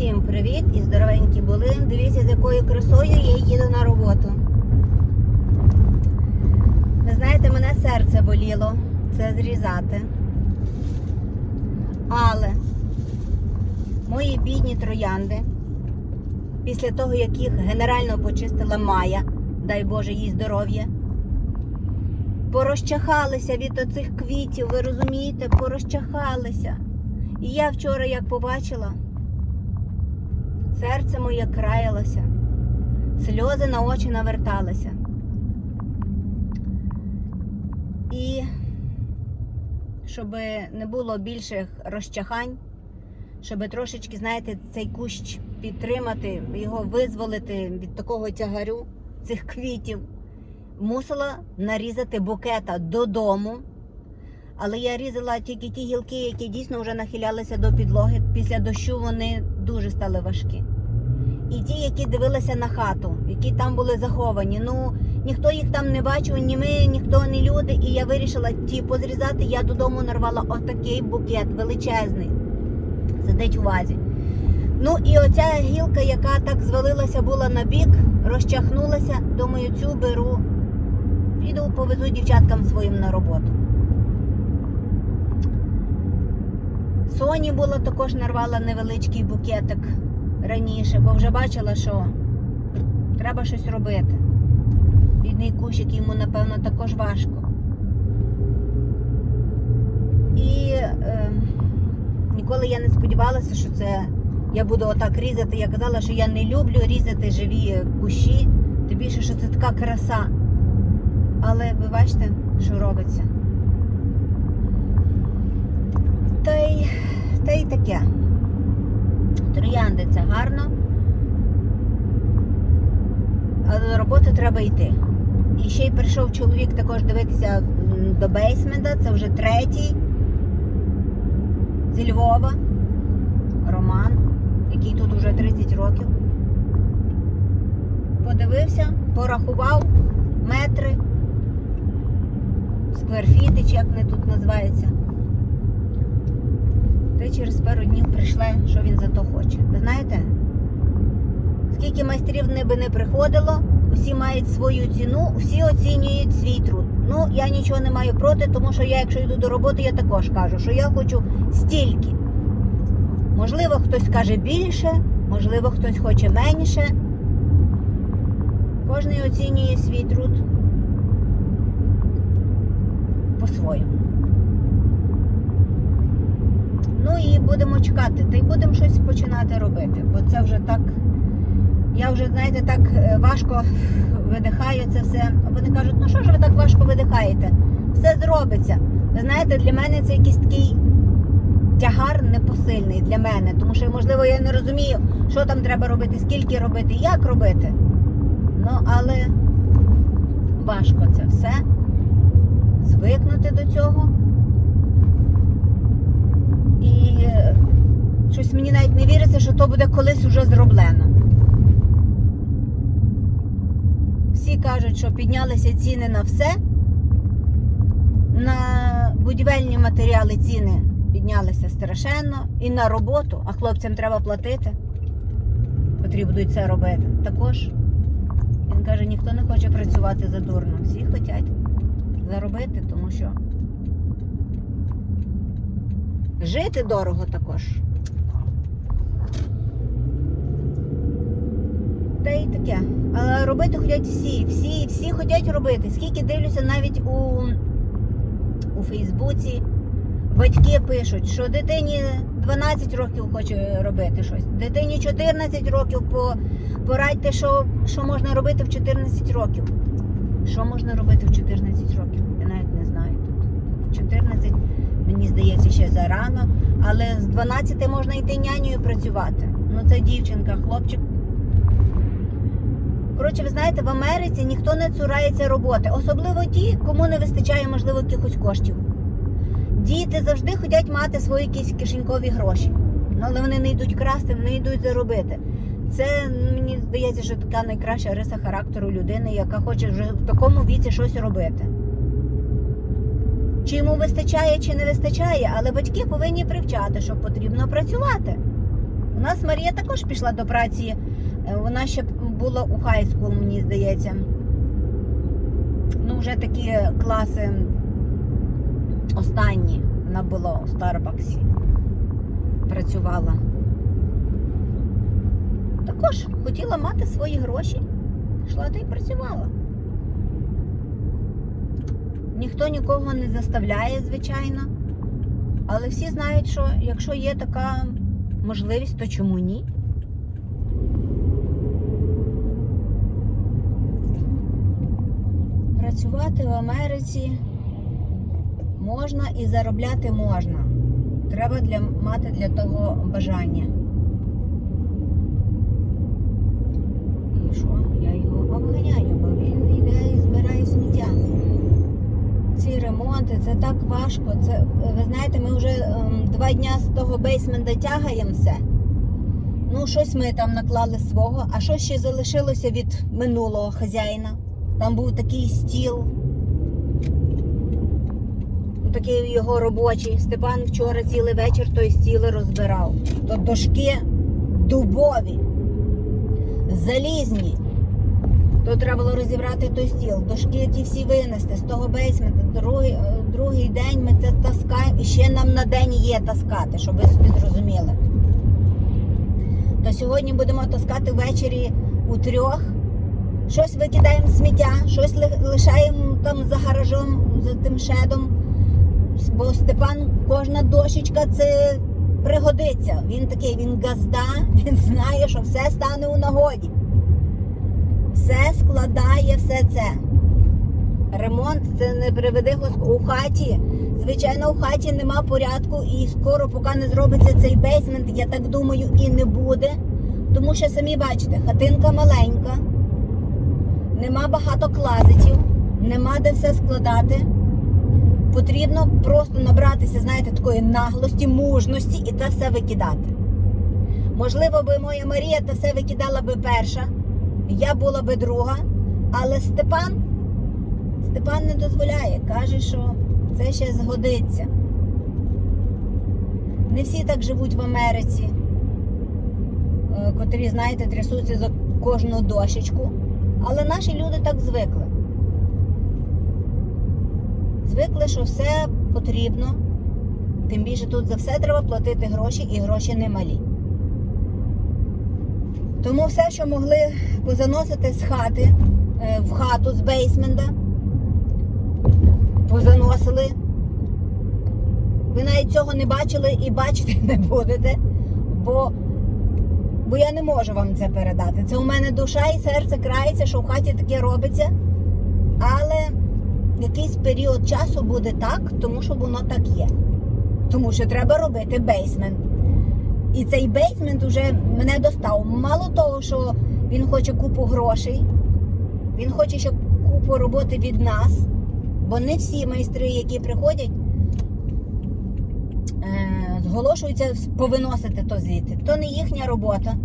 Всім привіт і здоровенькі були. Дивіться, з якою красою я їду на роботу. Ви знаєте, мене серце боліло це зрізати. Але мої бідні троянди, після того, як їх генерально почистила Майя, дай Боже їй здоров'я, порозчахалися від оцих квітів, ви розумієте, порозчахалися. І я вчора, як побачила, серце моє краялося, сльози на очі наверталися. І щоб не було більших розчахань, щоб трошечки, знаєте, цей кущ підтримати, його визволити від такого тягарю цих квітів, мусила нарізати букета додому. Але я різала тільки ті гілки, які дійсно вже нахилялися до підлоги. Після дощу вони дуже стали важкі. І ті, які дивилися на хату, які там були заховані. Ну ніхто їх там не бачив, ні ми, ніхто, ні люди. І я вирішила ті позрізати. Я додому нарвала отакий букет величезний. Сидить у вазі. Ну і оця гілка, яка так звалилася була на бік, розчахнулася. Думаю, цю беру. Піду повезу дівчаткам своїм на роботу. Соні була також нарвала невеличкий букетик раніше, бо вже бачила, що треба щось робити. Бідний кущик йому, напевно, також важко. І е, ніколи я не сподівалася, що це я буду отак різати. Я казала, що я не люблю різати живі кущі, тим більше, що це така краса. Але ви бачите, що робиться. Та й, та й таке. Троянди це гарно. Але до роботи треба йти. І ще й прийшов чоловік також дивитися до бейсмента. Це вже третій зі Львова. Роман, який тут вже 30 років. Подивився, порахував метри, скверфіти, чи як вони тут називаються. Й через пару днів прийшли, що він за то хоче. Ви знаєте, скільки майстрів не не приходило, усі мають свою ціну, всі оцінюють свій труд. Ну, я нічого не маю проти, тому що я, якщо йду до роботи, я також кажу, що я хочу стільки. Можливо, хтось каже більше, можливо, хтось хоче менше. Кожен оцінює свій труд по-своєму. Ну і будемо чекати, та й будемо щось починати робити, бо це вже так. Я вже, знаєте, так е, важко видихаю це все. Вони кажуть, ну що ж ви так важко видихаєте? Все зробиться. Ви знаєте, для мене це якийсь такий тягар непосильний для мене, тому що, можливо, я не розумію, що там треба робити, скільки робити, як робити. Ну, але важко це все. Звикнути до цього. Щось мені навіть не віриться, що то буде колись уже зроблено. Всі кажуть, що піднялися ціни на все. На будівельні матеріали ціни піднялися страшенно. І на роботу, а хлопцям треба платити, котрі будуть це робити. Також він каже, ніхто не хоче працювати за дурно. Всі хочуть заробити, тому що жити дорого також. Та й таке. Але робити хочуть всі, всі, всі хочуть робити. Скільки дивлюся навіть у, у Фейсбуці, батьки пишуть, що дитині 12 років хоче робити щось, дитині 14 років, по, порадьте, що, що можна робити в 14 років. Що можна робити в 14 років? Я навіть не знаю. В 14, мені здається, ще зарано, але з 12 можна йти нянею працювати. Ну це дівчинка, хлопчик. Коротше, ви знаєте, в Америці ніхто не цурається роботи, особливо ті, кому не вистачає, можливо, якихось коштів. Діти завжди хочуть мати свої якісь кишенькові гроші. Ну, але вони не йдуть красти, вони йдуть заробити. Це мені здається, що така найкраща риса характеру людини, яка хоче вже в такому віці щось робити. Чи йому вистачає, чи не вистачає, але батьки повинні привчати, що потрібно працювати. У нас Марія також пішла до праці. Е, Вона ще була у хайскул, мені здається. Ну, вже такі класи останні. Вона була у Старбаксі. Працювала. Також хотіла мати свої гроші. Йшла та й працювала. Ніхто нікого не заставляє, звичайно. Але всі знають, що якщо є така можливість, то чому ні? Працювати в Америці можна і заробляти можна. Треба для, мати для того бажання. І що? Я його обганяю, бо він йде і збирає сміття. Ці ремонти, це так важко. Це, ви знаєте, ми вже ем, два дня з того бейсмента тягаємо все. Ну, щось ми там наклали свого, а що ще залишилося від минулого хазяїна? Там був такий стіл. Ну, Такий його робочий. Степан вчора цілий вечір той стіл розбирав. То дошки дубові, залізні. То треба було розібрати той стіл, дошки ті всі винести з того бейсмента. Другий, е, другий день ми це таскаємо і ще нам на день є таскати, щоб ви собі зрозуміли. То сьогодні будемо таскати ввечері у трьох. Щось викидаємо сміття, щось лишаємо там за гаражом, за тим шедом. Бо Степан, кожна дощечка це пригодиться. Він такий, він газда, він знає, що все стане у нагоді. Все складає все це. Ремонт це не Господь. У хаті. Звичайно, у хаті нема порядку, і скоро, поки не зробиться цей бейсмент, я так думаю, і не буде. Тому що самі бачите, хатинка маленька, нема багато клазетів, нема де все складати. Потрібно просто набратися, знаєте, такої наглості, мужності і те все викидати. Можливо, би моя Марія те все викидала би перша, я була би друга, але Степан, Степан не дозволяє, каже, що це ще згодиться. Не всі так живуть в Америці, е, котрі, знаєте, трясуться за кожну дощечку. Але наші люди так звикли. Звикли, що все потрібно. Тим більше тут за все треба платити гроші, і гроші немалі. Тому все, що могли позаносити з хати, е, в хату з бейсмента, позаносили. Ви навіть цього не бачили і бачити не будете, бо, бо я не можу вам це передати. Це у мене душа і серце крається, що в хаті таке робиться. Але якийсь період часу буде так, тому що воно так є. Тому що треба робити бейсмент. І цей бейсмент вже мене достав. Мало того, що він хоче купу грошей, він хоче ще купу роботи від нас, бо не всі майстри, які приходять, е, зголошуються повиносити то звідти. То не їхня робота.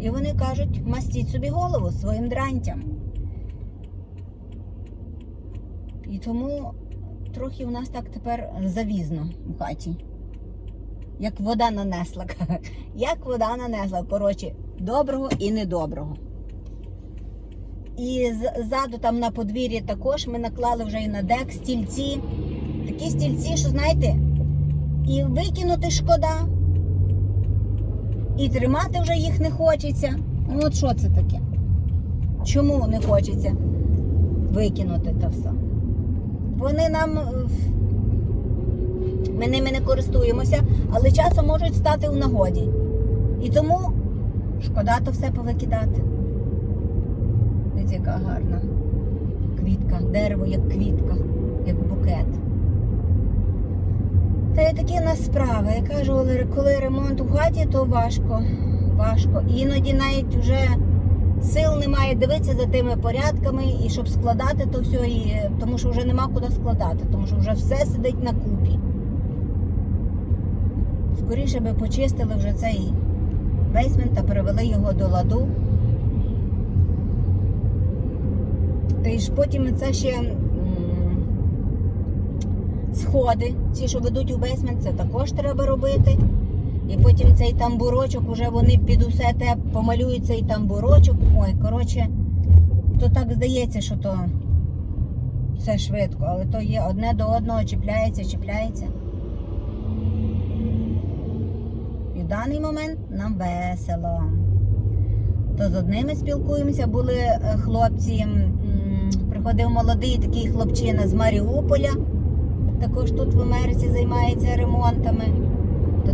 І вони кажуть, мастіть собі голову своїм дрантям. І тому трохи у нас так тепер завізно у хаті. Як вода нанесла. Як вода нанесла. Коротше, доброго і недоброго. І ззаду там на подвір'ї також ми наклали вже і на дек стільці. Такі стільці, що знаєте, і викинути шкода, і тримати вже їх не хочеться. Ну от що це таке? Чому не хочеться викинути це все? Вони нам. Ми ними не користуємося, але часом можуть стати у нагоді. І тому шкода то все повикидати. Дивіться, яка гарна квітка, дерево як квітка, як букет. Та й такі нас справи. Я кажу, коли ремонт у хаті, то важко. Важко. Іноді навіть вже сил немає дивитися за тими порядками і щоб складати то все, і, тому що вже нема куди складати, тому що вже все сидить на купі. Скоріше би почистили вже цей бейсмент та перевели його до ладу. Та й ж потім це ще м, сходи, ті, що ведуть у бейсмент, це також треба робити. І потім цей тамбурочок, уже вони під усе те помалюють цей тамбурочок. Ой, коротше, то так здається, що то все швидко, але то є одне до одного чіпляється, чіпляється. В даний момент нам весело. То з одними спілкуємося, були е, хлопці, приходив молодий такий хлопчина з Маріуполя, також тут в Америці займається ремонтами.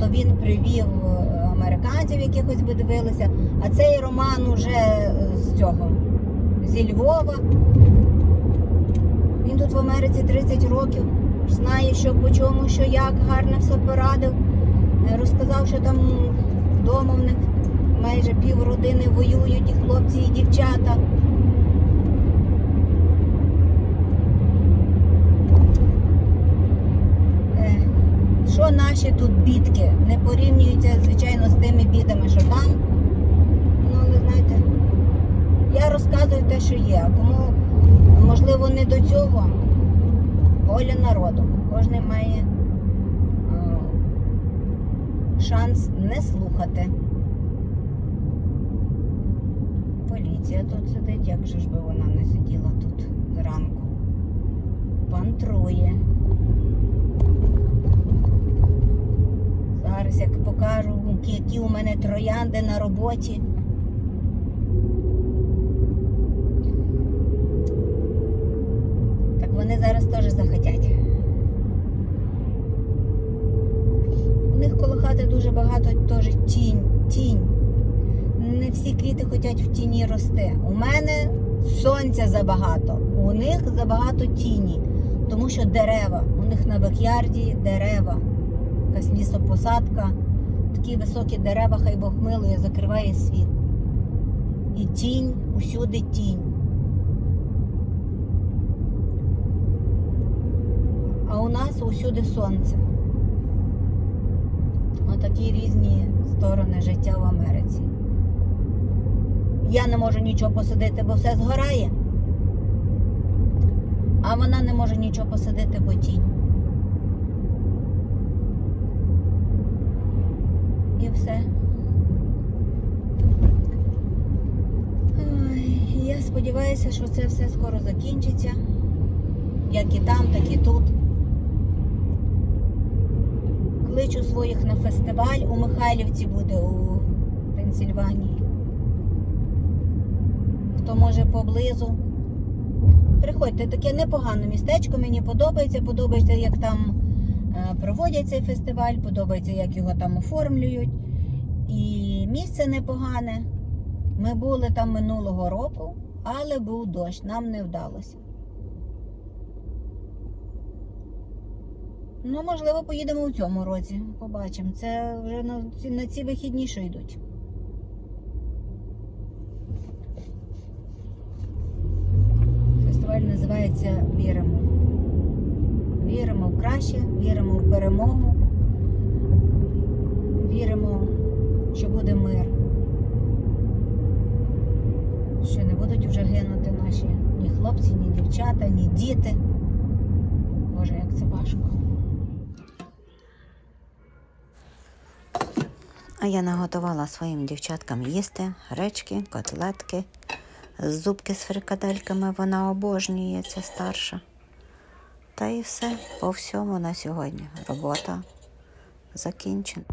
То, він привів е, американців, якихось би дивилися. А цей Роман уже з цього, зі Львова. Він тут в Америці 30 років, знає, що по чому, що як, гарно все порадив. Е, Розказав, що там вдома в них майже пів родини воюють, і хлопці, і дівчата. Е, Що наші тут бідки не порівнюються, звичайно, з тими бідами, що там. Ну, але знаєте, я розказую те, що є. А кому, можливо, не до цього, воля народу. Кожен має шанс не слухати. Поліція тут сидить, як же ж би вона не сиділа тут зранку. Пантрує. Зараз як покажу, які у мене троянди на роботі. Так вони зараз теж захотять. У них коло хати дуже багато теж тінь, тінь. Не всі квіти хочуть в тіні рости. У мене сонця забагато, у них забагато тіні, тому що дерева. У них на бекярді дерева, якась лісопосадка, такі високі дерева, хай Бог милує, закриває світ. І тінь, усюди тінь. А у нас усюди сонце. Отакі різні сторони життя в Америці. Я не можу нічого посадити, бо все згорає. А вона не може нічого посадити, бо тінь. І все. Ой, я сподіваюся, що це все скоро закінчиться. Як і там, так і тут. Кличу своїх на фестиваль у Михайлівці буде у Пенсільванії. Хто може поблизу. Приходьте, таке непогане містечко, мені подобається. Подобається, як там е, проводять цей фестиваль, подобається, як його там оформлюють. І місце непогане. Ми були там минулого року, але був дощ, нам не вдалося. Ну, можливо, поїдемо у цьому році. Побачимо. Це вже на ці, вихідні, що йдуть. Фестиваль називається Віримо. Віримо в краще, віримо в перемогу. Віримо, що буде мир. Що не будуть вже гинути наші ні хлопці, ні дівчата, ні діти. Боже, як це важко. А я наготувала своїм дівчаткам їсти гречки, котлетки, зубки з фрикадельками. Вона обожнює ця старша. Та і все по всьому на сьогодні. Робота закінчена.